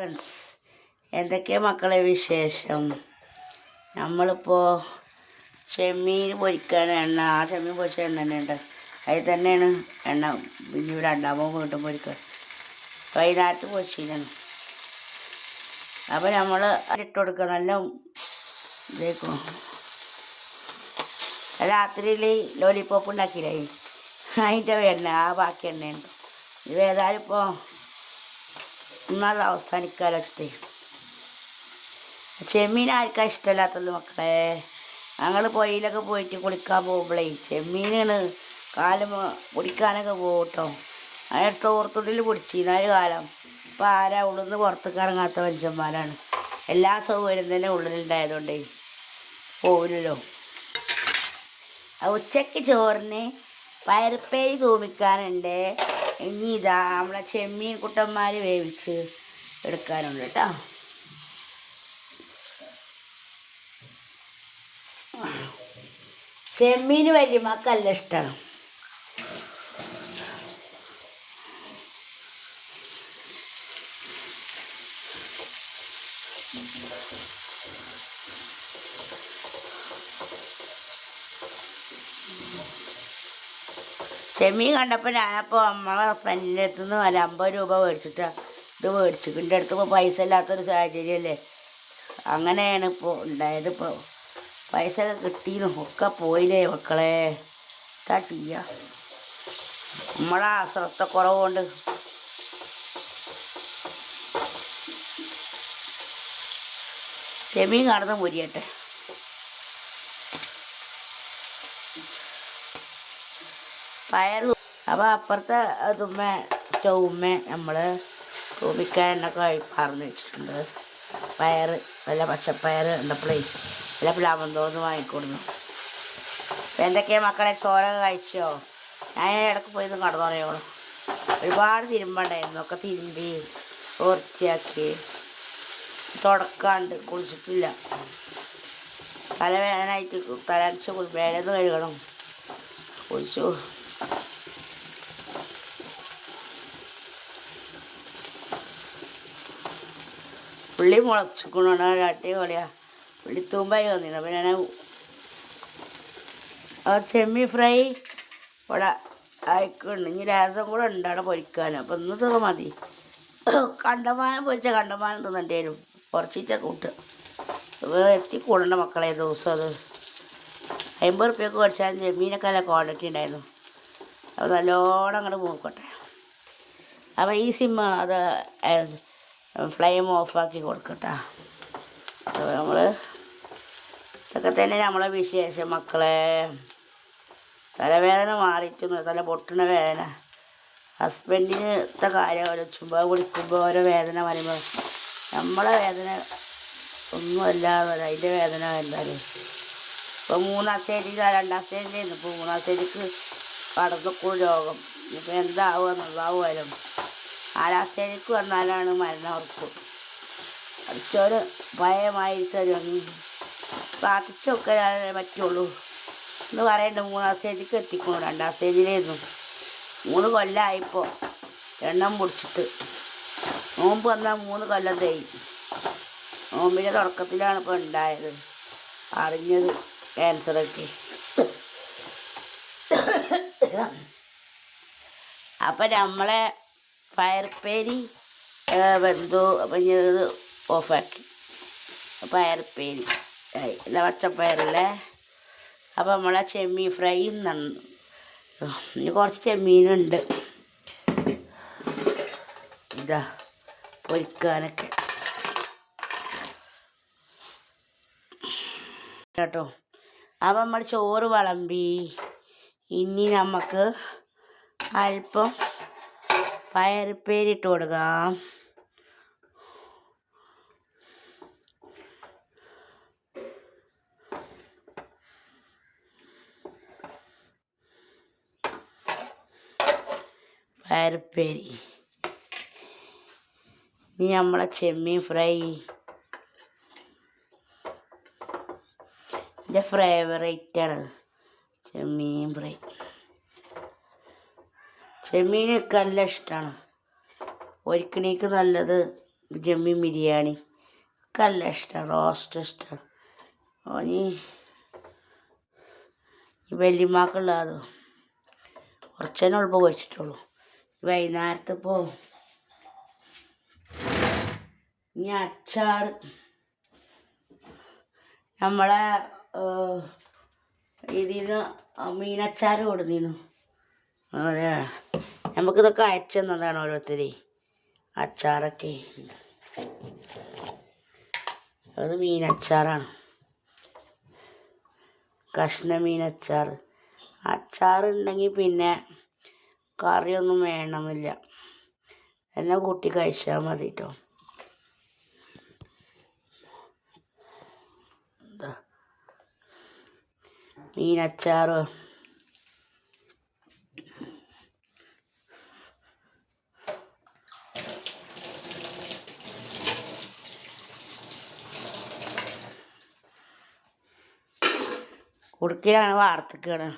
Friends എന്തൊക്കെയാ മക്കളെ വിശേഷം? നമ്മളിപ്പോൾ ചെമ്മീൻ പൊരിക്കാൻ എണ്ണ ആ ചെമ്മീൻ പൊരിച്ച എണ്ണ തന്നെ ഉണ്ട് അതിൽ തന്നെയാണ് എണ്ണ പിന്നെ ഇവിടെ രണ്ടാമത് വീണ്ടും പൊരിക്കുക. വൈകുന്നേരത്ത് പൊരിച്ചിരുന്നു അപ്പോൾ നമ്മൾ ഇട്ട് കൊടുക്കുക. നല്ല ഇതേക്കും. രാത്രിയിൽ ലോലിപ്പോപ്പ് ഉണ്ടാക്കിയില്ലേ? അതിന്റെ എണ്ണ ആ ബാക്കി എണ്ണയുണ്ട്. ഇത് ഏതായാലും ഇപ്പോൾ എന്നാൽ അവസാനിക്കാലോ വെച്ചിട്ടേ ചെമ്മീൻ ആർക്കാ ഇഷ്ടമല്ലാത്തത് മക്കളെ? ഞങ്ങൾ പുഴയിലൊക്കെ പോയിട്ട് കുളിക്കാൻ പോകുമ്പോഴേ ചെമ്മീനാണ് കാലം കുടിക്കാനൊക്കെ പോകും കേട്ടോ അതിന് തോർത്തുള്ളിൽ പിടിച്ചിരുന്ന കാലം. ഇപ്പം ആരാ ഉള്ളിൽ പുറത്തേക്ക് ഇറങ്ങാത്ത മനുഷ്യന്മാരാണ്. എല്ലാ സൗകര്യം തന്നെ ഉള്ളിലുണ്ടായതുകൊണ്ടേ പോവില്ലല്ലോ. ഉച്ചയ്ക്ക് ചോറിന് പയറുപ്പേരി തൂമിക്കാനുണ്ട്. ഇനി ഇതാ നമ്മളെ ചെമ്മീൻ കുട്ടന്മാർ വേവിച്ച് എടുക്കാനുണ്ട് കേട്ടോ. ചെമ്മീൻ വലിയ മക്കല്ല ഇഷ്ടമാണ് ചെമ്മീൻ കണ്ടപ്പോൾ ഞാനപ്പോൾ നമ്മളെ ഫ്രണ്ടിന്റെ അടുത്ത് നിന്ന് ഒരു അമ്പത് രൂപ മേടിച്ചിട്ടാണ് ഇത് മേടിച്ചു. എന്റെ അടുത്ത് പൈസ ഇല്ലാത്തൊരു സാഹചര്യമല്ലേ? അങ്ങനെയാണ് ഇപ്പോൾ ഉണ്ടായത് ഇപ്പോൾ പൈസ ഒക്കെ കിട്ടിയിരുന്നു ഒക്കെ പോയില്ലേ മക്കളെ? എന്താ ചെയ്യുക നമ്മളെ അശ്രദ്ധ കുറവുകൊണ്ട് ചെമ്മീൻ കടന്ന് മുരിയട്ടെ. പയർ അപ്പോൾ അപ്പുറത്തെ അതുമ്മ ചൗമ്മ നമ്മൾ തൂമിക്കാനൊക്കെ പറഞ്ഞു വെച്ചിട്ടുണ്ട്. പയർ നല്ല പച്ചപ്പയർ ഉണ്ടപ്പോഴേ നല്ല പ്ലാമന്തോന്ന് വാങ്ങിക്കൊടുന്നു. അപ്പം മക്കളെ ചോര കഴിച്ചോ? ഞാൻ ഇടയ്ക്ക് പോയി കടന്നു പറയുള്ളൂ ഒരുപാട് തിരുമ്പണ്ടായിരുന്നു ഒക്കെ തിരുമ്പി വൃത്തിയാക്കി തുടക്കാണ്ട് കുളിച്ചിട്ടില്ല. തലവേദനായിട്ട് തലച്ച് വേദന കഴുകണം. കുളിച്ചു. പുള്ളി മുളച്ചിക്കണോ അടിപൊളിയാ. പുള്ളി തൂമ്പായി വന്നിരുന്നു. അപ്പം ഞാൻ ആ ചെമ്മി ഫ്രൈ ഇവിടെ ആയിക്കൊണ്ട് ഇനി രാസം കൂടെ ഉണ്ട് അവിടെ പൊരിക്കാൻ അപ്പം ഇന്ന് തുക മതി. കണ്ടമാനം പൊരിച്ച കണ്ടമാനം തിന്നേണ്ടി വരും. കുറച്ചിട്ട് കൂട്ട്. എത്തി കൂടണ്ട മക്കളെ ദിവസം അത്. അമ്പത് റുപ്യക്ക് കുറച്ചാൽ ചെമ്മീനൊക്കെ നല്ല ക്വാളിറ്റി ഉണ്ടായിരുന്നു. അപ്പോൾ നല്ലോണം അങ്ങോട്ട് മൂക്കട്ടെ. അപ്പോൾ ഈ സിമ്മ അത് ഫ്ലെയിം ഓഫാക്കി കൊടുക്കട്ടോ. അപ്പോൾ നമ്മൾ ഇതൊക്കെ തന്നെ നമ്മളെ വിശേഷം മക്കളെ. തലവേദന മാറിയിട്ടൊന്ന് തല പൊട്ടുന്ന വേദന. ഹസ്ബൻഡിനത്തെ കാര്യം ഓരോ ആലോചിക്കുമ്പോൾ കുടിക്കുമ്പോൾ ഓരോ വേദന വരുമ്പോൾ നമ്മളെ വേദന ഒന്നുമല്ല അതിന്റെ വേദന എന്തായാലും. ഇപ്പോൾ മൂന്നാം സ്റ്റേജിൽ രണ്ടാം സ്റ്റേജിലായിരുന്നു ഇപ്പോൾ മൂന്നാം സ്റ്റേജിക്ക് കടന്നപ്പോൾ രോഗം. ഇപ്പോൾ എന്താവുക എന്നുള്ളതാവുമായാലും സ്റ്റേജിക്ക് വന്നാലാണ് മരണം ഉറപ്പ്. അടിച്ചോര് ഭയമായി തരും പ്രാർത്ഥിച്ചൊക്കെ പറ്റുള്ളൂ. എന്ന് പറയണ്ട മൂന്നാം സ്റ്റേജിലേക്ക് എത്തിക്കണു? രണ്ടാം സ്റ്റേജിലായിരുന്നു മൂന്ന് കൊല്ലമായിപ്പോൾ എണ്ണം മുടിച്ചിട്ട് നോമ്പ് വന്നാൽ മൂന്ന് കൊല്ലം തേയി നോമ്പിന്റെ തുടക്കത്തിലാണ് ഇപ്പോൾ ഉണ്ടായത് അറിഞ്ഞത് ക്യാൻസറൊക്കെ. അപ്പം നമ്മളെ പയർപ്പേരി വെന്തു അപ്പം ഇത് ഓഫാക്കി. പയർപ്പേരി ആയി. അല്ല പച്ചപ്പയറല്ലേ അപ്പം നമ്മളെ ചെമ്മീൻ ഫ്രൈയും നന്നു. ഇനി കുറച്ച് ചെമ്മീനുണ്ട്. ഇതാ പൊരിക്കാനൊക്കെ. കേട്ടോ? അപ്പം നമ്മൾ ചോറ് വിളമ്പി. ഇനി നമുക്ക് അല്പം പയറുപ്പേരിട്ട് കൊടുക്കാം. പയറുപ്പേരി ഇനി നമ്മളെ ചെമ്മീൻ ഫ്രൈ. എന്റെ ഫേവറേറ്റാണ് ചെമ്മീൻ ഫ്രൈ. ചെമ്മീൻ എനിക്ക് നല്ല ഇഷ്ടമാണ് ഒരിക്കണേക്ക് നല്ലത് ചെമ്മീൻ ബിരിയാണി. ഒക്കെ നല്ല ഇഷ്ടമാണ് റോസ്റ്റ് ഇഷ്ടമാണ് ഓനി ഈ വല്യമാക്കുള്ള അത് കുറച്ചതിനെ ഉള്ളപ്പോൾ വെച്ചിട്ടുള്ളൂ വൈകുന്നേരത്ത് ഇപ്പോൾ ഇനി അച്ചാർ. നമ്മളെ ഇതിന് മീനച്ചാർ കൊടുന്നിരുന്നു നമുക്കിതൊക്കെ അയച്ചു തന്നതാണ് ഓരോരുത്തരെ. അച്ചാറൊക്കെ. അത് മീനച്ചാറാണ്. കഷ്ണ മീനച്ചാർ. അച്ചാറുണ്ടെങ്കിൽ പിന്നെ കറിയൊന്നും വേണമെന്നില്ല. എന്നെ കൂട്ടി കഴിച്ചാൽ മതി കേട്ടോ മീനച്ചാറ്. കുടുക്കിലാണ് വാർത്തക്കാണ്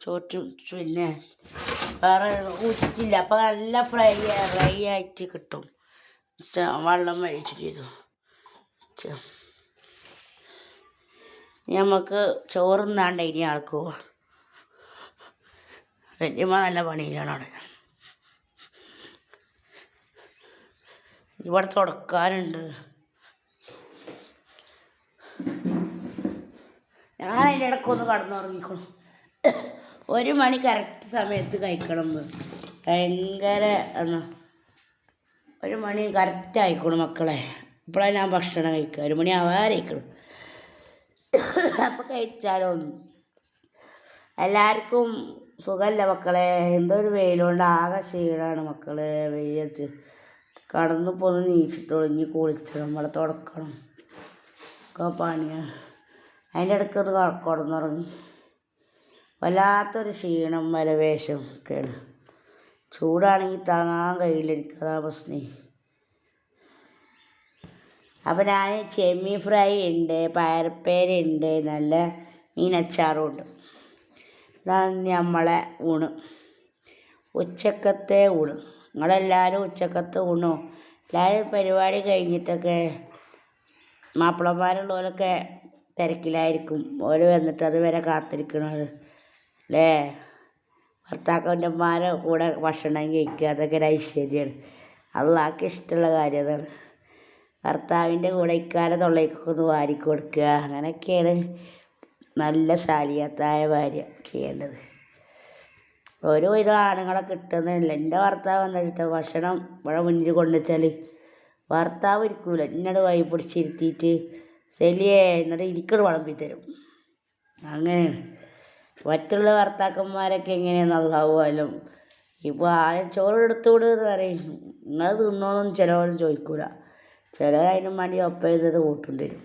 ചോറ്റും പിന്നെ വേറെ ഊറ്റില്ല അപ്പം നല്ല ഫ്രൈ ഫ്രൈ ആയിട്ട് കിട്ടും. വെള്ളം ഒഴിച്ച് ചെയ്തു. നമുക്ക് ചോറുന്നാണ്ട് ഇനി ആൾക്ക് വല്യമ്മ നല്ല പണിയിലാണ് അവിടെ. ഇവിടെ തുടക്കാനുണ്ട്. ഞാൻ അതിന്റെ ഇടയ്ക്കൊന്ന് കടന്നുറങ്ങിക്കണം ഒരു മണി കറക്റ്റ് സമയത്ത് കഴിക്കണം. ഭയങ്കര എന്നാ ഒരു മണി കറക്റ്റ് ആയിക്കോളും മക്കളെ. ഇപ്പോഴാണ് ഞാൻ ഭക്ഷണം കഴിക്കുക. ഒരു മണി ആവാറായിക്കണം അപ്പം കഴിച്ചാലോ? എല്ലാവർക്കും സുഖമല്ല മക്കളെ? എന്തോ ഒരു വെയിലുകൊണ്ട് ആകെ ക്ഷീണമാണ് മക്കളെ. വെയ്യത്ത് കടന്നു പോന്ന് നീച്ചിട്ട് ഇനി കുളിച്ചണം ഇവിടെ തുടക്കണം. ഒക്കെ പണിയാണ്. അതിന്റെ ഇടയ്ക്ക് ഒന്ന് കിടന്നുറങ്ങി വല്ലാത്തൊരു ക്ഷീണം വലവേഷം ഒക്കെയാണ്. ചൂടാണെങ്കിൽ താങ്ങാൻ കഴിയില്ല എനിക്കതാ പ്രശ്നം. അപ്പം ഞാൻ ചെമ്മീൻ ഫ്രൈ ഉണ്ട് പയർപ്പേരുണ്ട് നല്ല മീനച്ചാറും ഉണ്ട് ഇതാണ് നമ്മളെ ഊണ്. ഉച്ചക്കത്തെ ഊണ്. നിങ്ങളെല്ലാവരും ഉച്ചക്കത്തെ ഊണോ? എല്ലാവരും പരിപാടി കഴിഞ്ഞിട്ടൊക്കെ മാപ്പിളമാരുള്ളവരൊക്കെ തിരക്കിലായിരിക്കും. ഓര് വന്നിട്ട് അതുവരെ കാത്തിരിക്കണത്. അല്ലേ ഭർത്താക്കന്മാരെ കൂടെ ഭക്ഷണം കഴിക്കുക അതൊക്കെ ഒരു ഐശ്വര്യമാണ്. അള്ളാഹ്ക്ക് ഇഷ്ടമുള്ള കാര്യം അതാണ്. ഭർത്താവിന്റെ കൂടെ ഇക്കാലം തൊള്ളയ്ക്കൊക്കെ ഒന്ന് വാരി കൊടുക്കുക. അങ്ങനെയൊക്കെയാണ് നല്ല ശാലിയത്തായ ഭാര്യ ചെയ്യേണ്ടത്. ഓരോ വിധം ആണുങ്ങളെ കിട്ടുന്നില്ല എന്റെ ഭർത്താവ് എന്താ വെച്ചിട്ട് ഭക്ഷണം ഇവിടെ മുന്നിൽ കൊണ്ടുവച്ചാൽ ഭർത്താവ് ഇരിക്കൂല എന്നോട് വഴി പിടിച്ചിരുത്തിയിട്ട് ശരിയേ എന്നിട്ട് ഇരിക്കണ വിളമ്പി തരും. അങ്ങനെയാണ്. മറ്റുള്ള ഭർത്താക്കന്മാരൊക്കെ എങ്ങനെയാണ് അള്ളാഹുവാലും ഇപ്പോൾ ആരും ചോറ് എടുത്തുവിട് എന്ന് പറയും. നിങ്ങൾ തിന്നോന്നും ചിലവരും ചോദിക്കൂല. ചിലർ അതിനും വേണ്ടി ഒപ്പം എഴുതത് കൂട്ടും തരും.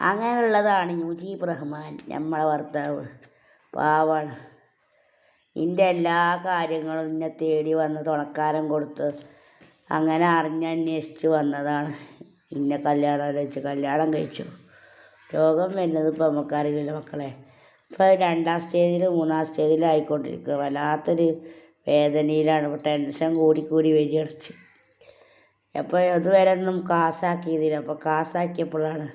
അങ്ങനെയുള്ളതാണ് മുജീബ് റഹ്മാൻ നമ്മളെ ഭർത്താവ്. പാവാണ്. എന്റെ എല്ലാ കാര്യങ്ങളും എന്നെ തേടി വന്ന് തുണക്കാരം കൊടുത്ത് അങ്ങനെ അറിഞ്ഞന്വേഷിച്ച് വന്നതാണ്. ഇന്നെ കല്യാണം കഴിച്ച് കല്യാണം കഴിച്ചു. രോഗം വരുന്നത് ഇപ്പോൾ നമുക്കറിയില്ല മക്കളെ. ഇപ്പോൾ രണ്ടാം സ്റ്റേജിൽ മൂന്നാം സ്റ്റേജിലായിക്കൊണ്ടിരിക്കുക വല്ലാത്തൊരു വേദനയിലാണ്. ഇപ്പോൾ ടെൻഷൻ കൂടി കൂടി വരികടിച്ച് അപ്പോൾ അതുവരെ ഒന്നും കാസാക്കിയതില്ല. അപ്പോൾ കാസാക്കിയപ്പോഴാണ്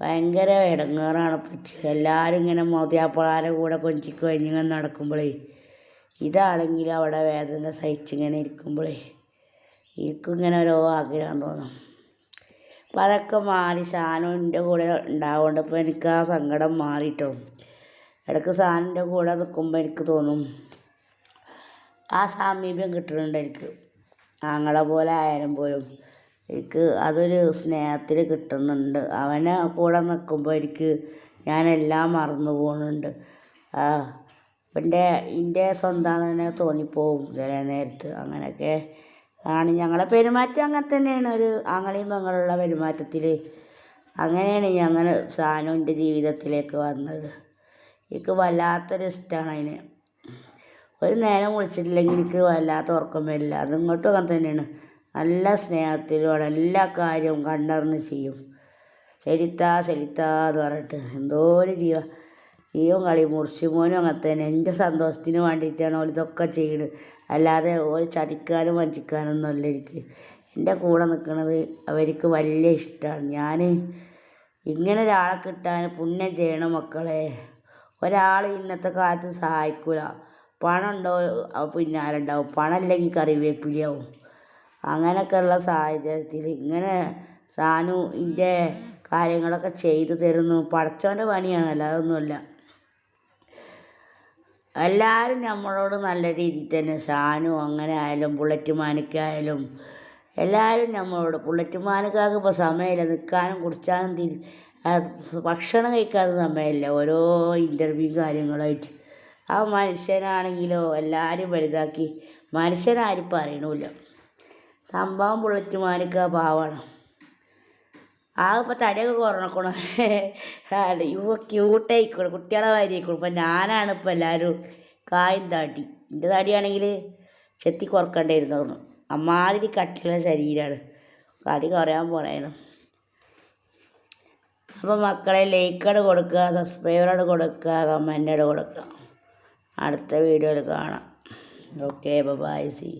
ഭയങ്കര ഇടങ്ങേറാണ് പച്ച് എല്ലാവരും ഇങ്ങനെ മോതിയാപ്പിളാരെ കൂടെ കൊഞ്ചിക്ക് കഴിഞ്ഞിങ്ങനെ നടക്കുമ്പോഴേ ഇതാണെങ്കിൽ അവിടെ വേദന സഹിച്ചിങ്ങനെ ഇരിക്കുമ്പോഴേ എനിക്കും ഇങ്ങനെ ഓരോ ആഗ്രഹം തോന്നും. അപ്പം അതൊക്കെ മാറി ഷാനു എന്റെ കൂടെ ഉണ്ടാവുകൊണ്ട് എനിക്ക് ആ സങ്കടം മാറിയിട്ടോ ഇടയ്ക്ക് ഷാനിന്റെ കൂടെ നിൽക്കുമ്പോൾ എനിക്ക് തോന്നും ആ സാമീപ്യം കിട്ടുന്നുണ്ട് എനിക്ക്. ആങ്ങളെ പോലെ ആയാലും പോലും എനിക്ക് അതൊരു സ്നേഹത്തിൽ കിട്ടുന്നുണ്ട്. അവനെ കൂടെ നിൽക്കുമ്പോൾ എനിക്ക് ഞാനെല്ലാം മറന്നു പോകുന്നുണ്ട്. ആ എന്റെ എന്റെ സ്വന്തം തന്നെ തോന്നിപ്പോവും ചില നേരത്ത് അങ്ങനെയൊക്കെ. ആണ്. ഞങ്ങളെ പെരുമാറ്റം അങ്ങനെ തന്നെയാണ്. ഒരു ആങ്ങളെയും പെങ്ങളുള്ള പെരുമാറ്റത്തിൽ അങ്ങനെയാണ് ഞങ്ങൾ സാധനം എന്റെ ജീവിതത്തിലേക്ക് വന്നത്. എനിക്ക് വല്ലാത്തൊരു ഇഷ്ടമാണ് അതിന്. ഒരു നേരം വിളിച്ചിട്ടില്ലെങ്കിൽ എനിക്ക് വല്ലാത്ത ഉറക്കം വരില്ല. അത് ഇങ്ങോട്ടും അങ്ങനെ തന്നെയാണ്. നല്ല സ്നേഹത്തിലൂടെ എല്ലാ കാര്യവും കണ്ടറിഞ്ഞ് ചെയ്യും. ശരിത്താ ശരിത്താ എന്ന് പറഞ്ഞിട്ട് എന്തോ ഒരു ജീവ ഈയും കളി മുർഷിമോനും അങ്ങനെ തന്നെ. എന്റെ സന്തോഷത്തിന് വേണ്ടിയിട്ടാണ് ഓൽ ഇതൊക്കെ ചെയ്യുന്നത് അല്ലാതെ ഓൽ ചതിക്കാനും വഞ്ചിക്കാനൊന്നും അല്ല എനിക്ക്. എന്റെ കൂടെ നിൽക്കുന്നത് അവർക്ക് വലിയ ഇഷ്ടമാണ് ഞാൻ ഇങ്ങനെ ഒരാളെ കിട്ടാൻ പുണ്യം ചെയ്യണം മക്കളെ. ഒരാൾ ഇന്നത്തെ കാലത്ത് സഹായിക്കില്ല പണം ഉണ്ടോ? പിന്നാലെ ഉണ്ടാവും. പണം ഇല്ലെങ്കിൽ കറിവേപ്പിലയാവും. അങ്ങനെയൊക്കെയുള്ള സാഹചര്യത്തിൽ ഇങ്ങനെ സാനു ഇന്റെ കാര്യങ്ങളൊക്കെ ചെയ്തു തരുന്നു. പഠിച്ചവന്റെ പണിയാണ് അല്ലാതെ ഒന്നുമല്ല എല്ലാവരും നമ്മളോട് നല്ല രീതിയിൽ തന്നെ സാനു അങ്ങനെ ആയാലും ബുള്ളറ്റ് മാനിക്കായാലും എല്ലാവരും നമ്മളോട് ബുള്ളറ്റ് മാനിക്കാർക്ക് ഇപ്പോൾ സമയമില്ല. നിൽക്കാനും കുടിച്ചാനും തിരി ഭക്ഷണം കഴിക്കാതെ സമയമില്ല. ഓരോ ഇന്റർവ്യൂ കാര്യങ്ങളായിട്ട്. ആ മനുഷ്യനാണെങ്കിലോ എല്ലാവരും വലുതാക്കി. മനുഷ്യനാരും പറയണമില്ല സംഭവം ബുള്ളറ്റ് മാനിക്ക പാവാണ്. ആ ഇപ്പം തടിയൊക്കെ കുറഞ്ഞേക്കണു. ഇവ ക്യൂട്ടായിക്കോളും കുട്ടികളെ മാതിരിയായിക്കോളും ഇപ്പം ഞാനാണ് ഇപ്പം എല്ലാവരും കായും താട്ടി. എന്റെ തടിയാണെങ്കിൽ ചെത്തി കുറക്കണ്ടായിരുന്നു തോന്നുന്നു അമ്മാതിരി കട്ടിയുള്ള ശരീരമാണ് തടി കുറയാൻ പോണേനു. അപ്പോൾ മക്കളെ ലൈക്കോട് കൊടുക്കുക സബ്സ്ക്രൈബറോട് കൊടുക്കുക കമന്റോട് കൊടുക്കുക. അടുത്ത വീഡിയോയിൽ കാണാം. Okay bye C